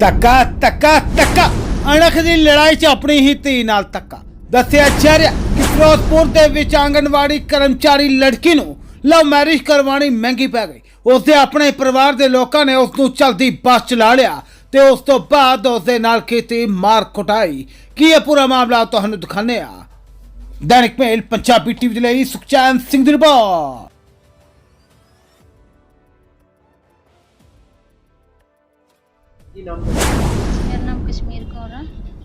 ਤੱਕਾ ਤੱਕਾ ਤੱਕਾ ਅਣਖ ਦੀ ਲੜਾਈ 'ਚ ਆਪਣੀ ਹੀ ਧੀ ਨਾਲ ਤੱਕਾ ਦੱਸਿਆ ਜਾ ਕਿ ਫਿਰੋਜ਼ਪੁਰ ਦੇ ਵਿੱਚ ਆਂਗਣਵਾੜੀ ਕਰਮਚਾਰੀ ਲੜਕੀ ਨੂੰ ਲਵ ਮੈਰਿਜ ਕਰਵਾਉਣੀ ਮਹਿੰਗੀ ਪੈ ਗਈ। ਉਸਦੇ ਆਪਣੇ ਪਰਿਵਾਰ ਦੇ ਲੋਕਾਂ ਨੇ ਉਸ ਨੂੰ ਚਲਦੀ ਬੱਸ ਚਲਾ ਲਿਆ ਤੇ ਉਸ ਤੋਂ ਬਾਅਦ ਉਸ ਦੇ ਨਾਲ ਕੀਤੀ ਮਾਰ ਕੁਟਾਈ। ਕੀ ਇਹ ਪੂਰਾ ਮਾਮਲਾ ਤੁਹਾਨੂੰ ਦਿਖਾਉਂਦੇ ਆ ਦੈਨਿਕ ਮੇਲ, ਪੰਜਾਬੀ ਟੀਵੀ ਦੇ ਲਈ ਸੁਖਚੈਨ ਸਿੰਘ ਦੀ ਰਿਪੋਰਟ। ਕੀ ਨਾਮ ਤੁਹਾਡਾ? ਮੇਰਾ ਨਾਮ ਕਸ਼ਮੀਰ ਕੌਰ ਆ।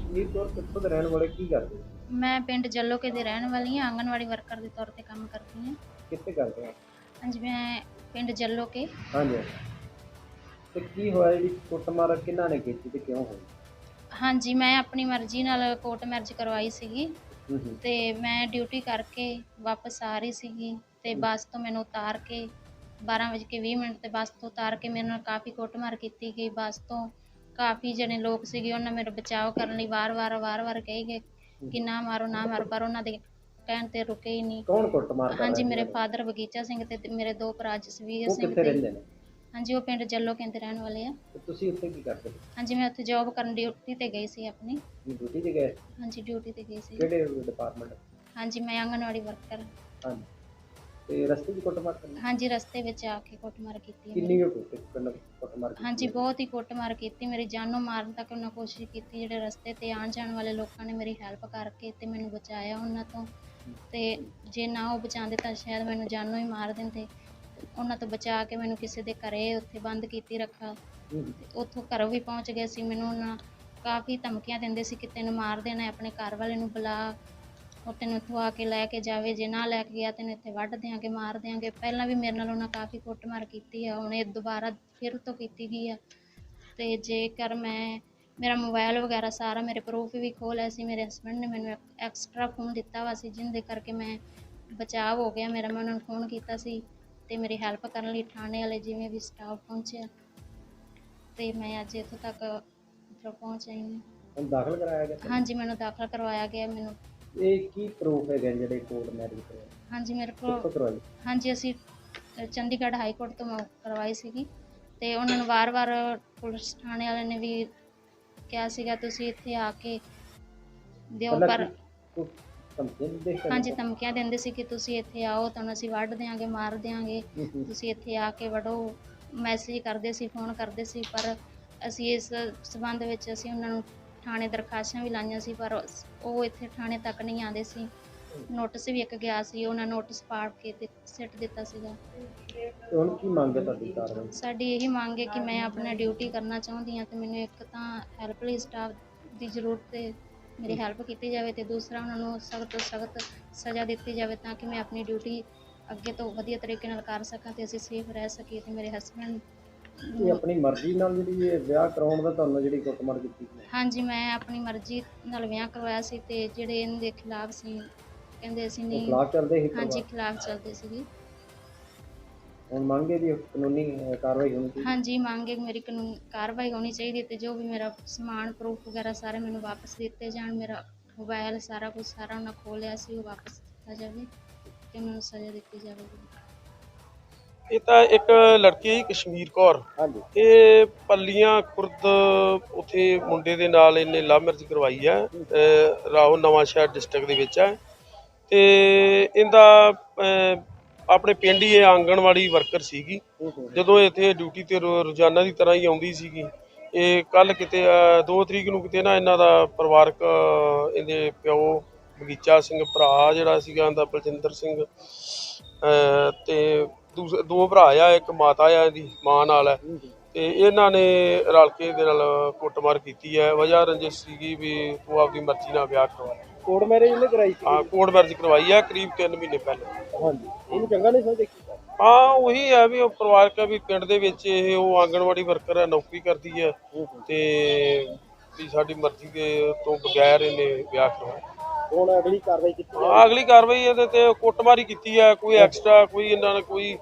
ਨੀਰ ਤੌਰ ਕਿੱਥੋਂ ਦੇ ਰਹਿਣ ਵਾਲੇ ਕੀ ਕਰਦੇ? ਹੋ? ਮੈਂ ਪਿੰਡ ਜੱਲੋਕੇ ਦੇ ਰਹਿਣ ਵਾਲੀ ਹਾਂ ਆਂਗਣਵਾੜੀ ਵਰਕਰ ਦੇ ਤੌਰ ਤੇ ਕੰਮ ਕਰਦੀ ਹਾਂ। ਕਿੱਥੇ ਕਰਦੇ ਹੋ? ਹਾਂਜੀ ਮੈਂ ਪਿੰਡ ਜੱਲੋਕੇ। ਹਾਂਜੀ। ਤੇ ਕੀ ਹੋਇਆ ਜਿਹੜੀ ਕੁੱਟਮਾਰ ਕਿਹਨਾਂ ਨੇ ਕੀਤੀ ਤੇ ਕਿਉਂ ਹੋਈ? ਹਾਂਜੀ ਮੈਂ ਆਪਣੀ ਮਰਜ਼ੀ ਨਾਲ ਕੋਰਟ ਮੈਰਿਜ ਕਰਵਾਈ ਸੀਗੀ। ਹੂੰ ਹੂੰ। ਤੇ ਮੈਂ ਡਿਊਟੀ ਕਰਕੇ ਵਾਪਸ ਆ ਰਹੀ ਸੀਗੀ ਤੇ ਬੱਸ ਤੋਂ ਮੈਨੂੰ ਉਤਾਰ ਕੇ 12:20 ਮਿੰਟ ਤੇ ਬੱਸ ਤੋਂ ਉਤਾਰ ਕੇ ਮੇਰੇ ਨਾਲ ਕਾਫੀ ਕੁੱਟਮਾਰ ਕੀਤੀ ਗਈ। ਬੱਸ ਤੋਂ ਕਾਫੀ ਜਣੇ ਲੋਕ ਸੀਗੇ ਉਹਨਾਂ ਮੇਰਾ ਬਚਾਅ ਕਰਨ ਲਈ ਵਾਰ-ਵਾਰ ਵਾਰ-ਵਾਰ ਕਹੀ ਗਏ ਕਿ ਨਾ ਮਾਰੋ ਨਾ ਮਾਰੋ ਪਰ ਉਹਨਾਂ ਦੇ ਕਹਿਣ ਤੇ ਰੁਕੇ ਹੀ ਨਹੀਂ। ਕੌਣ ਕੁੱਟਮਾਰ ਕਰ ਹਾਂਜੀ ਮੇਰੇ ਸੀ? ਫਾਦਰ ਬਗੀਚਾ ਸਿੰਘ ਤੇ ਤੇ ਮੇਰੇ ਦੋ ਭਰਾ ਜਸਵੀਰ ਸਿੰਘ ਕਿੱਥੇ ਤੇ ਰਹਿੰਦੇ ਨੇ? ਹਾਂਜੀ ਉਹ ਪਿੰਡ ਜੱਲੋ ਕਹਿੰਦੇ ਰਹਿਣ ਵਾਲੇ ਆ। ਤੇ ਤੁਸੀਂ ਉੱਥੇ ਕੀ ਕਰਦੇ ਹੋ ਹਾਂਜੀ ਮੈਂ ਉੱਥੇ ਜੌਬ ਕਰਨ ਡਿਊਟੀ ਤੇ ਗਈ ਸੀ ਆਪਣੀ। ਡਿਊਟੀ ਤੇ ਗਏ? ਹਾਂਜੀ ਡਿਊਟੀ ਤੇ ਗਈ ਸੀ। ਕਿਹੜੇ ਡਿਪਾਰਟਮੈਂਟ ਹਾਂਜੀ ਮੈਂ ਆਂਗਣਵਾੜੀ ਵਰਕਰ ਹਾਂਜੀ। ਤੇ ਰਸਤੇ 'ਚ ਕੁੱਟਮਾਰ ਕਰਨੀ? ਹਾਂਜੀ ਰਸਤੇ ਵਿੱਚ ਆ ਕੇ ਕੁੱਟਮਾਰ ਕੀਤੀ ਕਿੰਨੀ ਮੇਰੀ। ਕੁ ਕੁੱਟ- ਕੁੱਟ- ਕੁੱਟਮਾਰ ਕੀਤੀ ਹਾਂਜੀ? ਬਹੁਤ ਹੀ ਕੁੱਟਮਾਰ ਕੀਤੀ ਮੇਰੀ ਜਾਨ ਨੂੰ ਮਾਰਨ ਤੱਕ ਉਹਨਾਂ ਕੋਸ਼ਿਸ਼ ਕੀਤੀ ਜਿਹੜੇ ਰਸਤੇ ਤੇ ਆਉਣ ਜਾਣ ਵਾਲੇ ਲੋਕਾਂ ਨੇ ਮੇਰੀ ਹੈਲਪ ਕਰਕੇ ਤੇ ਮੈਨੂੰ ਬਚਾਇਆ ਉਹਨਾਂ ਤੋਂ। ਤੇ ਜੇ ਨਾ ਉਹ ਬਚਾਉਂਦੇ ਤਾਂ ਸ਼ਾਇਦ ਮੈਨੂੰ ਜਾਨੋਂ ਹੀ ਮਾਰ ਦਿੰਦੇ। ਉਹਨਾਂ ਤੋਂ ਬਚਾ ਕੇ ਮੈਨੂੰ ਕਿਸੇ ਦੇ ਘਰੇ ਉੱਥੇ ਬੰਦ ਕੀਤੀ ਰੱਖਾ। ਹੂੰ। ਉੱਥੋਂ ਘਰੋਂ ਵੀ ਪਹੁੰਚ ਗਏ ਸੀ ਮੈਨੂੰ ਉਹਨਾਂ ਕਾਫੀ ਧਮਕੀਆਂ ਦਿੰਦੇ ਸੀ ਕਿ ਤੈਨੂੰ ਮਾਰ ਦੇਣਾ ਹੈ, ਆਪਣੇ ਘਰ ਵਾਲੇ ਨੂੰ ਬੁਲਾ। ਉਹ ਤੈਨੂੰ ਇੱਥੋਂ ਆ ਕੇ ਲੈ ਕੇ ਜਾਵੇ ਜੇ ਨਾ ਲੈ ਕੇ ਗਿਆ ਤੈਨੂੰ ਇੱਥੇ ਵੱਢ ਦਿਆਂਗੇ ਮਾਰ ਦਿਆਂਗੇ। ਪਹਿਲਾਂ ਵੀ ਮੇਰੇ ਨਾਲ ਉਹਨਾਂ ਕਾਫੀ ਕੁੱਟਮਾਰ ਕੀਤੀ ਆ ਹੁਣ ਇਹ ਦੁਬਾਰਾ ਫਿਰ ਤੋਂ ਕੀਤੀ ਗਈ ਆ। ਤੇ ਜੇਕਰ ਮੈਂ ਮੇਰਾ ਮੋਬਾਈਲ ਵਗੈਰਾ ਸਾਰਾ ਮੇਰੇ ਪ੍ਰੂਫ ਵੀ ਖੋਹ ਲਿਆ ਸੀ ਮੇਰੇ ਹਸਬੰਡ ਨੇ ਮੈਨੂੰ ਐਕਸਟਰਾ ਫੋਨ ਦਿੱਤਾ ਵਾ ਸੀ ਜਿਹਦੇ ਕਰਕੇ ਮੈਂ ਬਚਾਅ ਹੋ ਗਿਆ। ਮੇਰਾ ਮੈਂ ਉਹਨਾਂ ਨੂੰ ਫੋਨ ਕੀਤਾ ਸੀ ਤੇ ਮੇਰੀ ਹੈਲਪ ਕਰਨ ਲਈ ਥਾਣੇ ਵਾਲੇ ਜਿਵੇਂ ਵੀ ਸਟਾਫ ਪਹੁੰਚਿਆ ਤੇ ਮੈਂ ਅੱਜ ਇੱਥੋਂ ਤੱਕ ਪਹੁੰਚ ਆਈ ਹਾਂ। ਹੁਣ ਦਾਖਲ ਕਰਾਇਆ ਗਿਆ ਤੁਹਾਨੂੰ? ਹਾਂਜੀ ਮੈਨੂੰ ਦਾਖਲ ਕਰਵਾਇਆ ਗਿਆ ਮੈਨੂੰ ਇਹ ਕੀ ਪ੍ਰੂਫ ਹੈਗੇ ਜਿਹੜੇ ਕੋਰਟ ਮੈਰਿਜ ਕਰਾਇਆ ਹਾਂਜੀ ਮੇਰੇ ਕਿੱਥੋਂ ਕੋਲ ਕਰਵਾਈ ਹਾਂਜੀ ਅਸੀਂ ਅ, ਚੰਡੀਗੜ੍ਹ ਹਾਈ ਕੋਰਟ ਤੋਂ ਮੈਂ ਕਰਵਾਈ ਸੀਗੀ। ਤੇ ਉਹਨਾਂ ਨੂੰ ਵਾਰ-ਵਾਰ ਪੁਲਿਸ ਥਾਣੇ ਵਾਲਿਆਂ ਨੇ ਵੀ ਕਿਹਾ ਸੀਗਾ ਤੁਸੀਂ ਇੱਥੇ ਆ ਕੇ ਦਿਓ। ਪਹਿਲਾਂ ਪਰ ਕੋਈ ਹਾਂਜੀ ਧਮਕੀਆਂ ਦਿੰਦੇ ਸੀ ਕਿ ਤੁਸੀਂ ਇੱਥੇ ਆਓ ਤੁਹਾਨੂੰ ਅਸੀਂ ਵੱਢ ਦਿਆਂਗੇ ਮਾਰ ਹੂੰ। ਤੁਸੀਂ ਇੱਥੇ ਆ ਕੇ ਵੜੋ ਮੈਸੇਜ ਕਰਦੇ ਸੀ ਫੋਨ ਕਰਦੇ ਸੀ ਪਰ ਅਸੀਂ ਇਸ ਸਬੰਧ ਵਿੱਚ ਅਸੀਂ ਉਹਨਾਂ ਨੂੰ ਥਾਣੇ ਦਰਖਾਸਤਾਂ ਵੀ ਲਾਈਆਂ ਸੀ ਪਰ ਉਹ ਇੱਥੇ ਥਾਣੇ ਤੱਕ ਨਹੀਂ ਆਉਂਦੇ ਸੀ। ਨੋਟਿਸ ਵੀ ਇੱਕ ਗਿਆ ਸੀ ਉਹਨਾਂ ਨੋਟਿਸ ਪਾੜ ਕੇ ਤੇ ਸਿੱਟ ਦਿੱਤਾ ਸੀਗਾ। ਤੇ ਹੁਣ ਕੀ ਮੰਗ ਹੈ ਤੁਹਾਡੀ ਕਾਰਵਾਈ? ਸਾਡੀ ਇਹੀ ਮੰਗ ਹੈ ਕਿ ਮੈਂ ਆਪਣਾ ਡਿਊਟੀ ਕਰਨਾ ਚਾਹੁੰਦੀ ਹਾਂ ਤੇ ਮੈਨੂੰ ਇੱਕ ਤਾਂ ਹੈਲਪਲਾਈਨ ਸਟਾਫ ਦੀ ਜ਼ਰੂਰਤ ਹੈ ਮੇਰੀ ਹੈਲਪ ਕੀਤੀ ਜਾਵੇ ਤੇ ਦੂਸਰਾ ਉਹਨਾਂ ਨੂੰ ਸਖਤ ਤੋਂ ਸਖਤ ਸਜ਼ਾ ਦਿੱਤੀ ਜਾਵੇ ਤਾਂ ਕਿ ਮੈਂ ਆਪਣੀ ਡਿਊਟੀ ਅੱਗੇ ਤੋਂ ਵਧੀਆ ਤਰੀਕੇ ਨਾਲ ਕਰ ਸਕਾਂ ਤੇ ਅਸੀਂ ਸੇਫ ਰਹਿ ਸਕੀਏ ਤੇ ਮੇਰੇ ਹਸਬੰਡ ਇਹ ਆਪਣੀ ਮਰਜ਼ੀ ਨਾਲ ਜਿਹੜੀ ਇਹ ਵਿਆਹ ਕਰਾਉਣ ਦਾ ਤੁਹਾਨੂੰ ਜਿਹੜੀ ਕੁੱਟਮਾਰ ਕੀਤੀ ਸੀ? ਹਾਂਜੀ ਮੈਂ ਆਪਣੀ ਮਰਜ਼ੀ ਨਾਲ ਵਿਆਹ ਕਰਵਾਇਆ ਸੀ ਤੇ ਜਿਹੜੇ ਇਹਨਾਂ ਦੇ ਖਿਲਾਫ ਸੀ ਕਹਿੰਦੇ ਅਸੀਂ ਨਹੀਂ ਖਿਲਾਫ ਚੱਲਦੇ ਸੀ ਹਾਂਜੀ। ਖਿਲਾਫ ਚੱਲਦੇ ਸੀਗੇ। ਹੁਣ ਮੰਗ ਇਹਦੀ ਕਾਨੂੰਨੀ ਅਹ, ਕਾਰਵਾਈ ਹੋਣੀ ਚਾਹੀਦੀ? ਹਾਂਜੀ ਮੰਗ ਹੈ ਕਿ ਮੇਰੀ ਕਾਨੂੰਨ ਕਾਰਵਾਈ ਹੋਣੀ ਚਾਹੀਦੀ ਤੇ ਜੋ ਵੀ ਮੇਰਾ ਸਮਾਨ ਪ੍ਰੂਫ ਵਗੈਰਾ ਸਾਰੇ ਮੈਨੂੰ ਵਾਪਸ ਦਿੱਤੇ ਜਾਣ ਮੇਰਾ ਮੋਬਾਈਲ ਸਾਰਾ ਕੁਝ ਸਾਰਾ ਉਹਨਾਂ ਖੋਹ ਲਿਆ ਸੀ ਉਹ ਵਾਪਸ ਦਿੱਤਾ ਜਾਵੇ ਤੇ ਮੈਨੂੰ ਸਜ਼ਾ ਦਿੱਤੀ ਜਾਵੇ ਇਹ ਤਾਂ ਇੱਕ ਲੜਕੀ ਹੈ ਜੀ, ਕਸ਼ਮੀਰ ਕੌਰ। ਹਾਂਜੀ। ਇਹ ਪੱਲੀਆਂ ਖੁਰਦ ਉਥੇ ਮੁੰਡੇ ਦੇ ਨਾਲ ਇਹਨੇ ਲਵ ਮੈਰਿਜ ਕਰਵਾਈ ਹੈ। ਅਹ ਰਾਓ ਨਵਾਂ ਸ਼ਹਿਰ ਡਿਸਟ੍ਰਿਕਟ ਦੇ ਵਿੱਚ ਹੈ। ਤੇ ਇਹਦਾ ਅਹ, ਆਪਣੇ ਪਿੰਡ ਹੀ ਇਹ ਆਂਗਣਵਾੜੀ ਵਰਕਰ ਸੀਗੀ। ਜਦੋਂ ਇੱਥੇ ਡਿਊਟੀ ਤੇ ਰੋ- ਰੋਜ਼ਾਨਾ ਦੀ ਤਰ੍ਹਾਂ ਹੀ ਆਉਂਦੀ ਸੀਗੀ। ਇਹ ਕੱਲ ਕਿਤੇ 2 ਤਰੀਕ ਨੂੰ ਕਿਤੇ ਨਾ ਇਹਨਾਂ ਦਾ ਪਰਿਵਾਰਕ ਅਹ, ਇਹਦੇ ਪਿਓ ਬਗੀਚਾ ਸਿੰਘ ਭਰਾ ਜਿਹੜਾ ਸੀਗਾ ਇਹਦਾ ਬਲਜਿੰਦਰ ਸਿੰਘ। ਅਹ, ਤੇ ਦੂਸ- ਦੋ ਭਰਾ ਆ ਇੱਕ ਮਾਤਾ ਆ ਇਹਦੀ ਮਾਂ ਨਾਲ ਹੈ। ਤੇ ਇਹਨਾਂ ਨੇ ਰਲ ਕੇ ਇਹਦੇ ਨਾਲ ਕੁੱਟਮਾਰ ਕੀਤੀ ਹੈ ਵਜ੍ਹਾ ਰੰਜਿਸ਼ ਸੀਗੀ ਵੀ ਤੂੰ ਆਪਦੀ ਮਰਜ਼ੀ ਨਾਲ ਵਿਆਹ ਕਰਵਾ ਕੋਰਟ ਮੈਰਿਜ ਇਹਨੇ ਕਰਾਈ ਸੀ? ਹਾਂ ਕੋਰਟ ਮੈਰਿਜ ਕਰਵਾਈ ਹੈ ਕਰੀਬ 3 ਮਹੀਨੇ ਪਹਿਲਾਂ। ਹਾਂਜੀ। ਇਹਨੂੰ ਚੰਗਾ ਨਹੀਂ ਸਮਝਦੇ ਕੀ ਹਾਂ ਉਹੀ ਹੈ ਵੀ ਉਹ ਪਰਿਵਾਰਕ ਹੈ ਵੀ ਪਿੰਡ ਦੇ ਵਿੱਚ ਇਹ ਉਹ ਆਂਗਣਵਾੜੀ ਵਰਕਰ ਹੈ ਨੌਕਰੀ ਕਰਦੀ ਹੈ। ਤੇ ਵੀ ਸਾਡੀ ਮਰਜ਼ੀ ਦੇ ਤੋਂ ਬਗੈਰ ਇਹਨੇ ਵਿਆਹ ਕਰਵਾਇਆ। ਹੁਣ ਅਗਲੀ ਕਾਰਵਾਈ ਕੀਤੀ ਹਾਂ, ਅਗਲੀ ਕਾਰਵਾਈ ਇਹਦੇ ਤੇ ਕੁੱਟਮਾਰੀ ਕੀਤੀ ਹੈ ਕੋਈ ਐਕਸਟਰਾ ਕੋਈ ਇਹਨਾਂ ਨੇ ਕੋਈ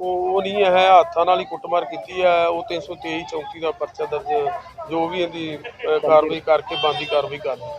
ਉਹ ਉਹ ਨਹੀਂ ਹੈ ਹੱਥਾਂ ਨਾਲ ਹੀ ਕੁੱਟਮਾਰ ਕੀਤੀ ਹੈ ਉਹ 323 34 ਦਾ ਪਰਚਾ ਦਰਜ ਜੋ ਵੀ ਇਹਦੀ ਕਾਰਵਾਈ ਕਰਕੇ ਬੰਦੀ ਕਾਰਵਾਈ ਕਰਨੀ